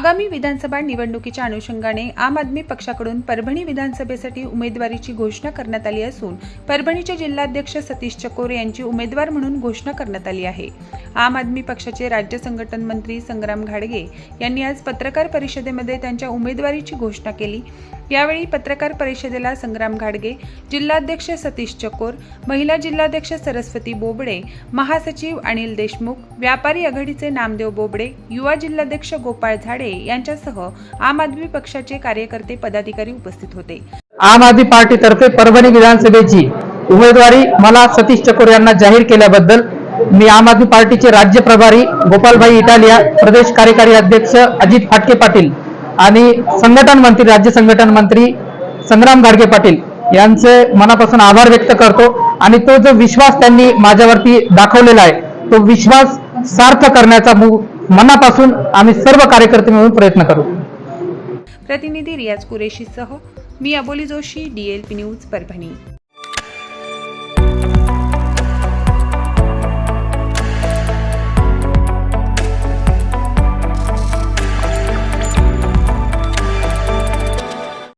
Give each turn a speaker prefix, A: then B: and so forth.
A: आगामी विधानसभा निवडणुकीच्या अनुषंगाने आम आदमी पक्षाकडून परभणी विधानसभेसाठी उमेदवारीची घोषणा करण्यात आली असून परभणीचे जिल्हाध्यक्ष सतीश चकोर यांची उमेदवार म्हणून घोषणा करण्यात आली आहे. आम आदमी पक्षाचे राज्य संघटन मंत्री संग्राम घाडगे यांनी आज पत्रकार परिषदेमध्ये त्यांच्या उमेदवारीची घोषणा केली. यावेळी पत्रकार परिषदेला संग्राम घाडगे जिल्हाध्यक्ष सतीश चकोर महिला जिल्हाध्यक्ष सरस्वती बोबडे महासचिव अनिल देशमुख व्यापारी आघाडीचे नामदेव बोबडे युवा जिल्हाध्यक्ष गोपाळ झाडे यांच्यासह आम आदमी पक्षाचे कार्यकर्ते पदाधिकारी उपस्थित होते.
B: आम आदमी पार्टीतर्फे परभणी विधानसभेची उमेदवारी मला सतीश चकोर यांना जाहीर केल्याबद्दल मी आम आदमी पार्टीचे राज्य प्रभारी गोपालभाई इटालिया प्रदेश कार्यकारी अध्यक्ष अजित फाटके पाटील आणि संघटन मंत्री राज्य संघटन मंत्री संग्राम गाडगे पाटील यांचे मनापासून आभार व्यक्त करतो. आणि तो जो विश्वास त्यांनी माझ्यावरती दाखवलेला आहे तो विश्वास सार्थ करण्याचा मनापासून आम्ही सर्व कार्यकर्ते मिळून प्रयत्न करू.
A: प्रतिनिधी रियाज कुरेशी सह मी अबोली जोशी डीएलपी न्यूज परभणी.